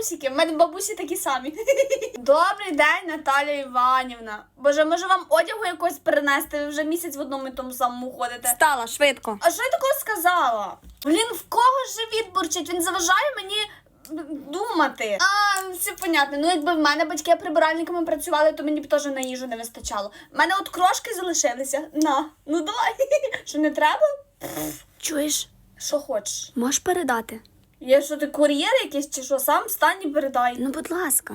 бабусіки. В мене бабусі такі самі. Добрий день, Наталя Іванівна. Боже, може вам одягу якось перенести? Ви вже місяць в одному і тому самому ходите. Стала швидко. А що я такого сказала? Блін, в кого живіт бурчить? Він заважає мені думати. А, все понятно. Ну, якби в мене батьки прибиральниками працювали, то мені б теж на їжу не вистачало. У мене от крошки залишилися. На, ну давай. Що не треба? Чуєш, Що хочеш? можеш передати? Є що ти кур'єр якийсь чи що? Сам встань і передай. Ну, будь ласка.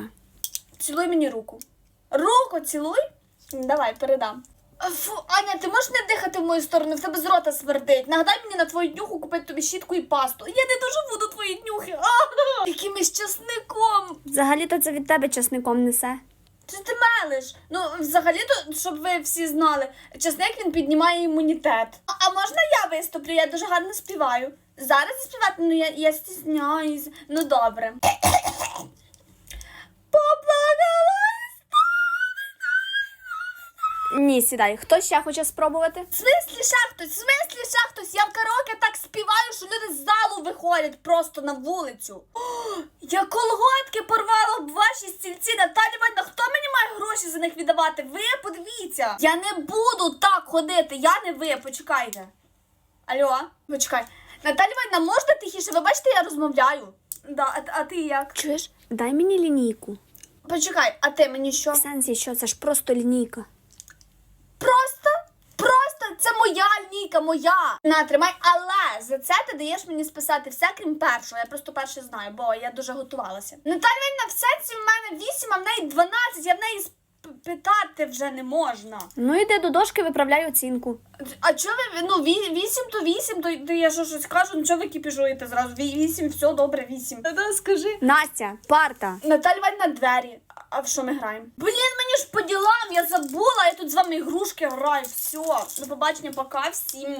Цілуй мені руку. Руку цілуй? Давай, передам. Фу, Аня, ти можеш не дихати в мою сторону, в тебе з рота свердить. Нагадай мені на твою днюху купити тобі щітку і пасту. Я не дуже буду твої днюхи. А, якимось часником. Взагалі-то це від тебе часником несе. Що ти мелиш? Ну, взагалі-то, щоб ви всі знали, часник він піднімає імунітет. А, а можна я виступлю? Я дуже гарно співаю. Зараз співати, ну я, я стісняюсь. Ну добре. Поплакала. Ні, сідай. Хто ще хоче спробувати? В смислі ще хтось, в смислі ще хтось. Я в караоке так співаю, що люди з залу виходять просто на вулицю. О, я колготки порвала об ваші стільці. Наталя Іванівна, хто гроші за них віддавати? Ви подивіться. Я не буду так ходити, я не ви, почекайте. Алло, почекай. Наталя Іванівна, можна тихіше? Ви бачите, я розмовляю. Да, а, а ти як? Чуєш? Дай мені лінійку. Почекай, а ти мені що? В сенсі, що це ж просто лінійка. Просто, просто це моя лінійка, моя. На, тримай, але за це ти даєш мені списати все, крім першого. Я просто перше знаю, бо я дуже готувалася. Наталя Вінна, в сенсі в мене 8, а в неї 12, я в неї питати вже не можна. Ну, йди до дошки, виправляй оцінку. А чого ви, ну, 8 то 8, то, то я що щось кажу, ну чого ви кіпіжуєте зразу? 8, все добре, 8. Та скажи. Настя, парта. Наталя Вальна двері. А в що ми граємо? Блін, мені ж по ділам, я забула, я тут з вами ігрушки граю. Все, до побачення, пока всім.